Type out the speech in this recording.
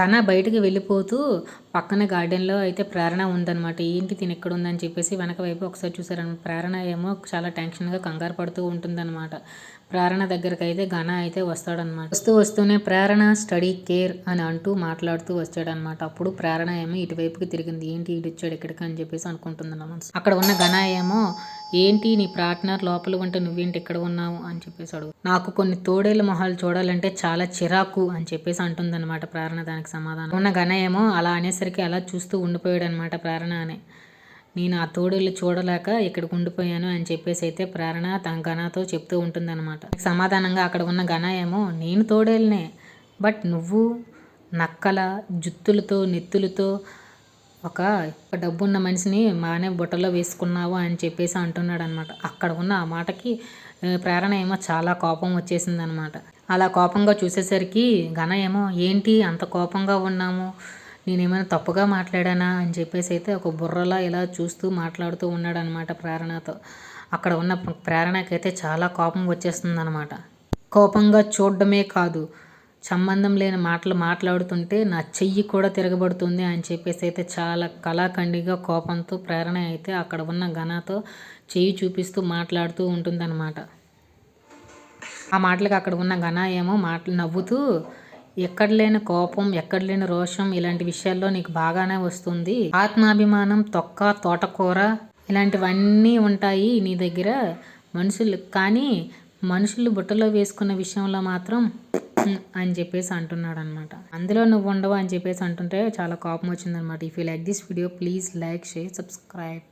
ఘన బయటకు వెళ్ళిపోతూ పక్కన గార్డెన్లో అయితే ప్రేరణ ఉందన్నమాట. ఏంటి తిని ఎక్కడ ఉందని చెప్పేసి వెనక వైపు ఒకసారి చూసారనమాట ప్రేరణ ఏమో చాలా టెన్షన్గా కంగారు పడుతూ ఉంటుందన్నమాట. ప్రేరణ దగ్గరికి అయితే ఘన అయితే వస్తాడనమాట వస్తూ వస్తూనే ప్రేరణ స్టడీ కేర్ అని అంటూ మాట్లాడుతూ వచ్చాడనమాట అప్పుడు ప్రేరణ ఏమో ఇటువైపుకి తిరిగింది. ఏంటి ఇటు వచ్చాడు ఇక్కడికి అని చెప్పేసి అనుకుంటుంది అక్కడ ఉన్న ఘన ఏమో ఏంటి నీ పార్ట్నర్ లోపల ఉంటే నువ్వేంటి ఇక్కడ ఉన్నావు అని చెప్పేసి అడుగు. నాకు కొన్ని తోడేళ్ళ మొహాలు చూడాలంటే చాలా చిరాకు అని చెప్పేసి అంటుందన్నమాట ప్రేరణ దానికి సమాధానం. ఉన్న ఘన ఏమో అలా అనేసరికి అలా చూస్తూ ఉండిపోయాడు అనమాట ప్రేరణ అని. నేను ఆ తోడేళ్ళు చూడలేక ఇక్కడికి ఉండిపోయాను అని చెప్పేసి అయితే ప్రేరణ తన ఘనతో చెప్తూ ఉంటుందన్నమాట. సమాధానంగా అక్కడ ఉన్న ఘన ఏమో నేను తోడేళ్ళనే బట్ నువ్వు నక్కల జుత్తులతో నెత్తులతో ఒక డబ్బున్న మనిషిని మానే బుట్టలో వేసుకున్నావు అని చెప్పేసి అంటున్నాడు అనమాట అక్కడ ఉన్న ఆ మాటకి ప్రేరణ ఏమో చాలా కోపం వచ్చేసింది అనమాట అలా కోపంగా చూసేసరికి ఘన ఏమో ఏంటి అంత కోపంగా ఉన్నాము? నేనేమైనా తప్పుగా మాట్లాడానా? అని చెప్పేసి అయితే ఒక బుర్రలా ఇలా చూస్తూ మాట్లాడుతూ ఉన్నాడు అనమాట ప్రేరణతో. అక్కడ ఉన్న ప్రేరణకైతే చాలా కోపం వచ్చేస్తుంది అనమాట కోపంగా చూడడమే కాదు సంబంధం లేని మాటలు మాట్లాడుతుంటే నా చెయ్యి కూడా తిరగబడుతుంది అని చెప్పేసి అయితే చాలా కళాఖండిగా కోపంతో ప్రేరణ అయితే అక్కడ ఉన్న ఘనతో చెయ్యి చూపిస్తూ మాట్లాడుతూ ఉంటుందన్నమాట. ఆ మాటలకు అక్కడ ఉన్న ఘన ఏమో మాటలు నవ్వుతూ ఎక్కడ లేని కోపం ఎక్కడ లేని రోషం ఇలాంటి విషయాల్లో నీకు బాగానే వస్తుంది. ఆత్మాభిమానం తొక్క తోటకూర ఇలాంటివన్నీ ఉంటాయి నీ దగ్గర మనుషులు. కానీ మనుషులు బుట్టలో వేసుకున్న విషయంలో మాత్రం అని చెప్పేసి అంటున్నాడు అనమాట అందులో నువ్వు ఉండవు అని చెప్పేసి అంటుంటే చాలా కోపం వచ్చిందనమాట. If you like this video please like share subscribe